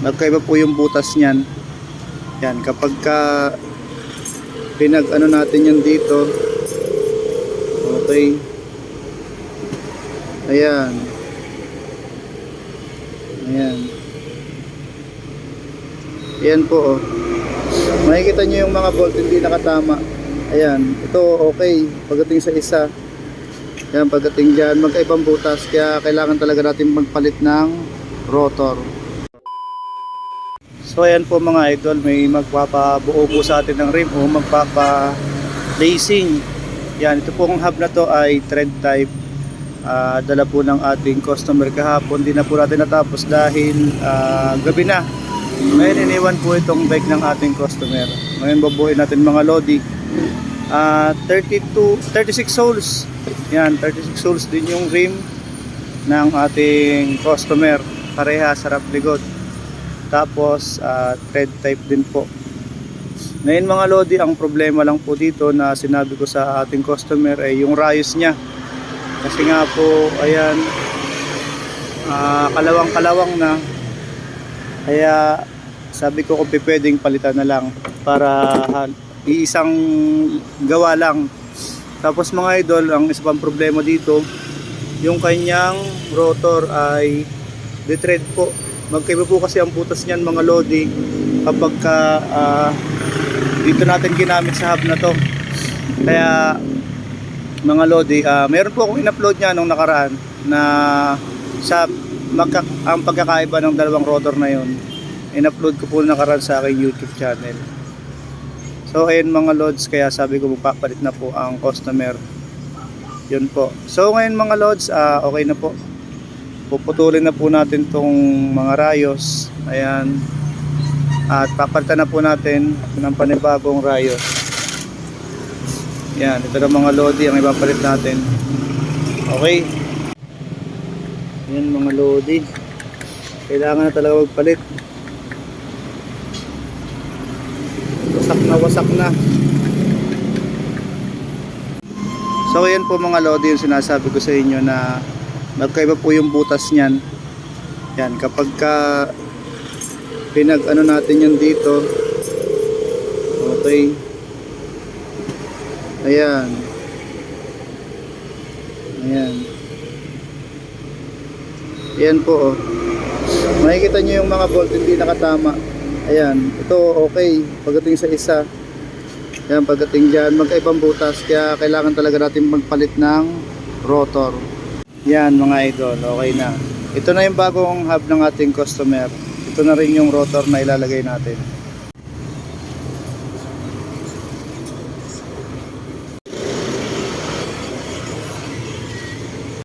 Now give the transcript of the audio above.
Magkaiba po yung butas niyan. Yan, kapag ka pinag ano natin yan dito. Okay. Ayan. Ayan. Ayan po oh. Makikita nyo yung mga bolt hindi nakatama. Ayan. Ito okay. Pagdating sa isa. Yan, pagdating dyan, magkaibang butas. Kaya kailangan talaga natin magpalit ng rotor. So ayan po mga idol, may magpapabuo po sa atin ng rim o magpapa-lacing. Yan, ito pong hub na to ay thread type. Ah, dala po ng ating customer kahapon. Di na po natin natapos dahil ah, gabi na. Ngayon iniwan po itong bike ng ating customer. Ngayon babuhin natin mga lodi. Ah, 32, 36 soles. Yan, 36 soles din yung rim ng ating customer. Pareha sarap likod. Tapos ah, thread type din po. Ngayon mga lodi, ang problema lang po dito na sinabi ko sa ating customer ay yung rayos niya. Kasi nga po, ayan, ah, kalawang-kalawang na. Kaya sabi ko kung pwedeng palitan na lang para iisang gawa lang. Tapos mga idol, ang isa pang problema dito, yung kanyang rotor ay detread po. Magkaiba po kasi ang butas niyan mga lodi kapag ka, ah, dito natin ginamit sa hub na to. Kaya mga lodi, ah, meron po akong in-upload niya nung nakaraan na sa magka, ang pagkakaiba ng dalawang rotor na yon in-upload ko po nakaraan sa aking YouTube channel. So ayun mga lods, kaya sabi ko magpapalit na po ang customer. Yun po. So ngayon mga lods, ah, okay na po. Puputulin na po natin tong mga rayos. Ayan. At papalitan na po natin ng panibagong rayos. Yan, ito na mga lodi ang ipapalit natin. Okay. Yan mga lodi. Kailangan na talaga magpalit. Wasak na wasak na. So yan po mga lodi yung sinasabi ko sa inyo na magkaiba po yung butas niyan. Yan, kapag ka pinag ano natin yan dito. Okay. Ayan. Ayan. Ayan po oh. Makikita nyo yung mga bolt hindi nakatama. Ayan. Ito okay. Pagdating sa isa. Ayan. Pagdating dyan. Magkaibang butas. Kaya kailangan talaga natin magpalit ng rotor. Yan mga idol. Okay na. Ito na yung bagong hub ng ating customer. Ito na rin yung rotor na ilalagay natin.